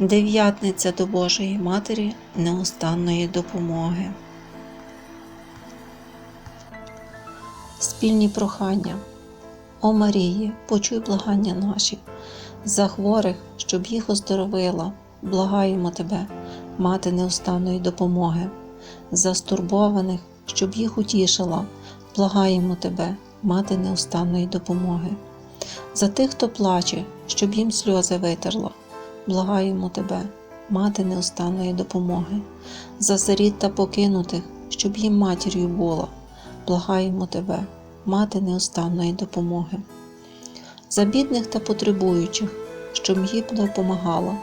Дев'ятниця до Божої Матері неустанної допомоги. Спільні прохання. О Марії, почуй благання наші, за хворих, щоб їх оздоровила, благаємо Тебе, мати неустанної допомоги, за стурбованих, щоб їх утішила, благаємо Тебе, мати неустанної допомоги, за тих, хто плаче, щоб їм сльози витерла, благаємо Тебе, мати неустанної допомоги, за сиріт та покинутих, щоб їм матір'ю була, благаємо Тебе, мати неустанної допомоги, за бідних та потребуючих, щоб їм допомагала,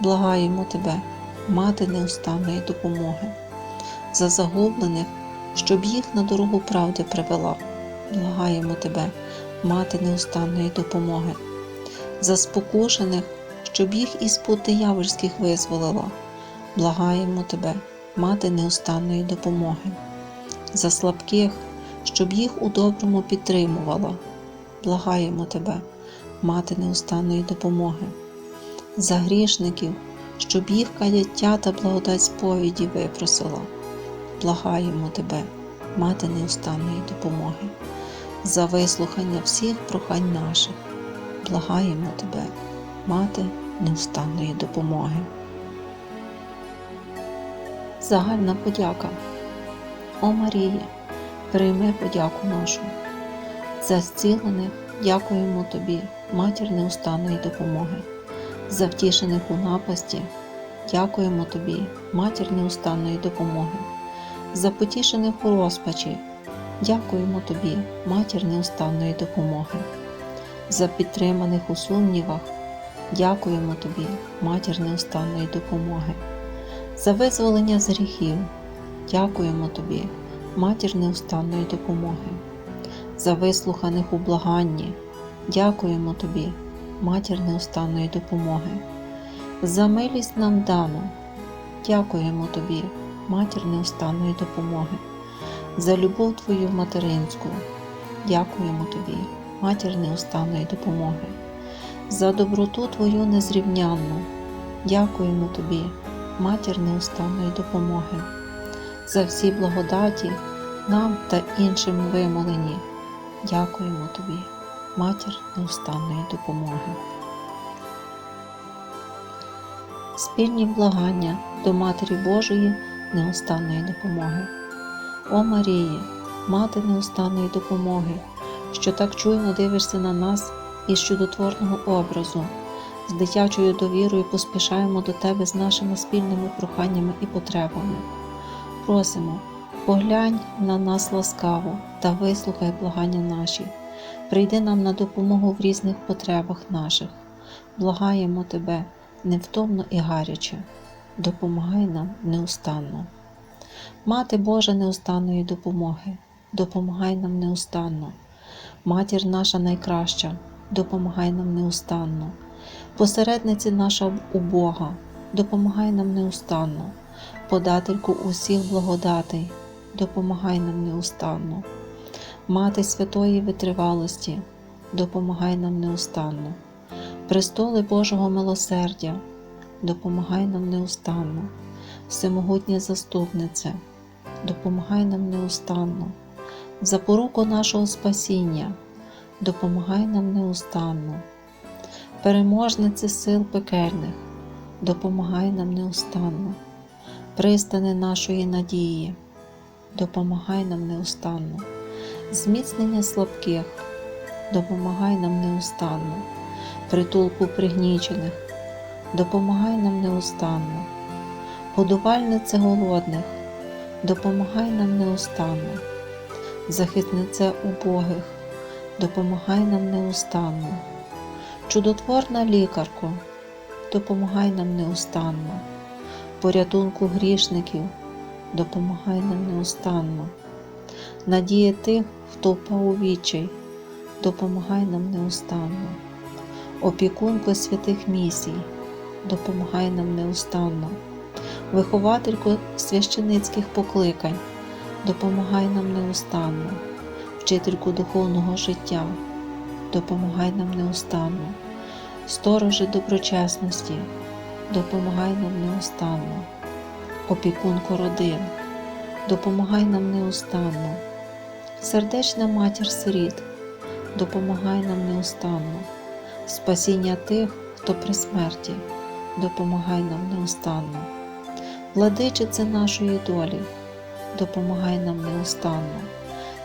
благаємо Тебе, мати неустанної допомоги, за загублених, щоб їх на дорогу правди привела, благаємо Тебе, мати неустанної допомоги, за спокушених, щоб їх із пут диявольських визволила, благаємо Тебе, мати неустанної допомоги, за слабких, щоб їх у доброму підтримувала, благаємо Тебе, мати неустанної допомоги, за грішників, щоб їх каяття та благодать сповіді випросила, благаємо Тебе, мати неустанної допомоги, за вислухання всіх прохань наших, благаємо Тебе, мати неустанної допомоги. Загальна подяка. О Марії, прийми подяку нашу. За зцілених дякуємо Тобі, матір неустанної допомоги. За втішених у напасті дякуємо Тобі, матір неустанної допомоги. За потішених у розпачі дякуємо Тобі, матір неустанної допомоги. За підтриманих у сумнівах дякуємо Тобі, матір неустанної допомоги. За визволення з гріхів дякуємо Тобі, матір неустанної допомоги. За вислуханих у благанні дякуємо Тобі, матір неустанної допомоги. За милість нам дану дякуємо Тобі, матір неустанної допомоги. За любов Твою материнську дякуємо Тобі, матір неустанної допомоги. За доброту Твою незрівнянну дякуємо Тобі, матір неустанної допомоги. За всі благодаті нам та іншим вимолені. Дякуємо Тобі, матір неустанної допомоги. Спільні благання до Матері Божої неустанної допомоги. О Марії, мати неустанної допомоги, що так чуйно дивишся на нас із чудотворного образу, з дитячою довірою поспішаємо до Тебе з нашими спільними проханнями і потребами. Просимо, поглянь на нас ласкаво та вислухай благання наші. Прийди нам на допомогу в різних потребах наших. Благаємо Тебе невтомно і гаряче, допомагай нам неустанно. Мати Божа неустанної допомоги, допомагай нам неустанно. Матір наша найкраща, допомагай нам неустанно. Посередниці наша у Бога, допомагай нам неустанно. Подательку усіх благодатей, допомагай нам неустанно. Мати святої витривалості, допомагай нам неустанно. Престоли Божого милосердя, допомагай нам неустанно. Всемогутня заступниця, допомагай нам неустанно. Запоруку нашого спасіння, допомагай нам неустанно. Переможниці сил пекельних, допомагай нам неустанно. Пристани нашої надії, допомагай нам неустанно. Зміцнення слабких, допомагай нам неустанно. Притулку пригнічених, допомагай нам неустанно. Годувальнице голодних, допомагай нам неустанно. Захиснице убогих, допомагай нам неустанно. Чудотворна лікарко, допомагай нам неустанно. Порятунку грішників, допомагай нам неустанно. Надія тих, хто впав у відчай, допомагай нам неустанно. Опікунко святих місій, допомагай нам неустанно. Вихователько священицьких покликань, допомагай нам неустанно, вчительку духовного життя, допомагай нам неустанно, сторожи доброчесності, допомагай нам неустанно. Опікунко родин, допомагай нам неустанно. Сердечна матір сиріт, допомагай нам неустанно. Спасіння тих, хто при смерті, допомагай нам неустанно. Владичице нашої долі, допомагай нам неустанно.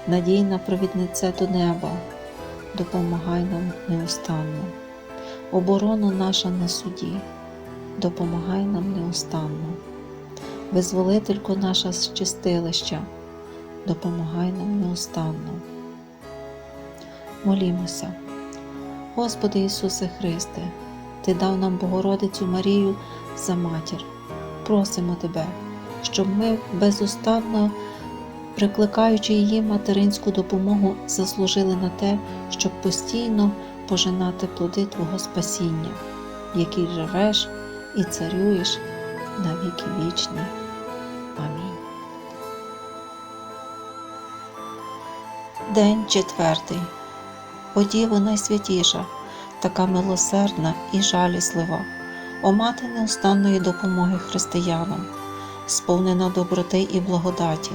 Надійна провідниця до неба, допомагай нам неустанно. Оборону наша на суді, допомагай нам неустанно. Визволителько наша з чистилища, допомагай нам неустанно. Молімося. Господи Ісусе Христе, Ти дав нам Богородицю Марію за матір. Просимо Тебе, щоб ми безустанно, прикликаючи її материнську допомогу, заслужили на те, щоб постійно пожинати плоди Твого спасіння, в якій живеш і царюєш на віки вічні. Амінь. День четвертий. О Діво найсвятіша, така милосердна і жаліслива, о мати неустанної допомоги християнам, сповнена доброти і благодаті.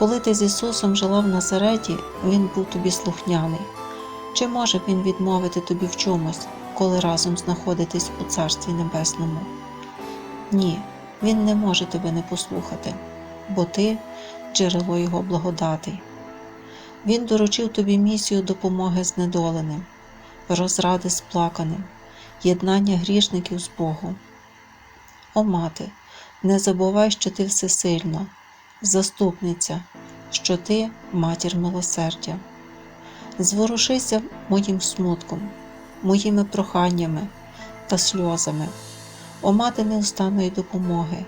Коли ти з Ісусом жила в Назареті, Він був тобі слухняний. Чи може Він відмовити тобі в чомусь, коли разом знаходитесь у Царстві Небесному? Ні, Він не може тебе не послухати, бо ти джерело Його благодатей. Він доручив тобі місію допомоги знедоленим, розради сплаканим, єднання грішників з Богом. О мати, не забувай, що ти всесильна, заступниця, що ти матір милосердя. Зворушися моїм смутком, моїми проханнями та сльозами, о мати неустанної допомоги,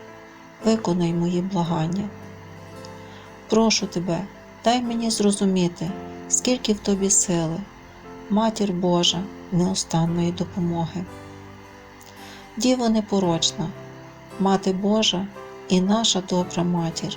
виконай мої благання. Прошу тебе, дай мені зрозуміти, скільки в тобі сили, матір Божа неустанної допомоги. Діво непорочна, Мати Божа і наша добра матір,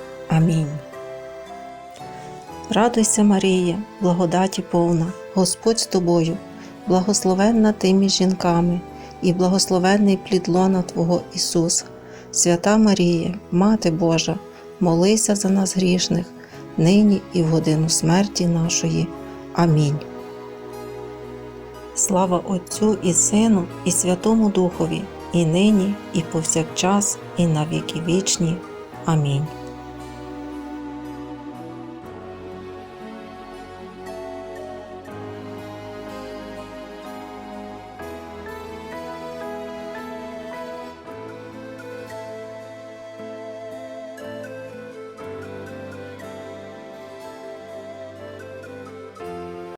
Амінь. Радуйся, Марія, благодаті повна, Господь з тобою, благословенна ти між жінками, і благословенний плід лона Твого Ісус. Свята Марія, Мати Божа, молися за нас грішних, нині і в годину смерті нашої. Амінь. Слава Отцю і Сину, і Святому Духові, і нині, і повсякчас, і на віки вічні. Амінь.